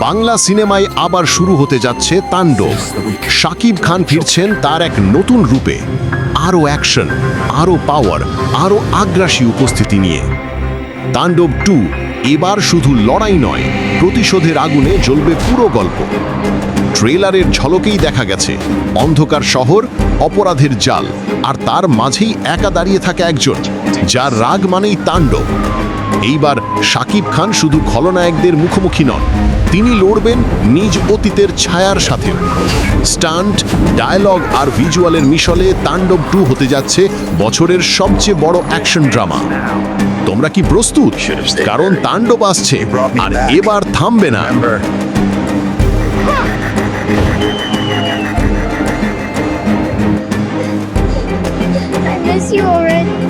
বাংলা সিনেমায় আবার শুরু হতে যাচ্ছে তাণ্ডব। শাকিব খান ফিরছেন তার এক নতুন রূপে। আরও অ্যাকশন, আরও পাওয়ার, আরও আগ্রাসী উপস্থিতি নিয়ে। তাণ্ডব টু, এবার শুধু লড়াই নয়, প্রতিশোধের আগুনে জ্বলবে পুরো গল্প। ট্রেলারের ঝলকেই দেখা গেছে, অন্ধকার শহর, অপরাধের জাল, আর তার মাঝেই একা দাঁড়িয়ে থাকা একজন, যার রাগ মানেই তাণ্ডব। এইবার শাকিব খান শুধু খলনায়কদের মুখোমুখি নন, তিনি লড়বেন নিজ অতীতের ছায়ার সাথে। স্টান্ট, ডায়ালগ আর ভিজুয়ালের মিশলে তাণ্ডব টু হতে যাচ্ছে বছরের সবচেয়ে বড় অ্যাকশন ড্রামা। তোমরা কি প্রস্তুত? কারণ তাণ্ডব আসছে, আর এবার থামবে না। You already.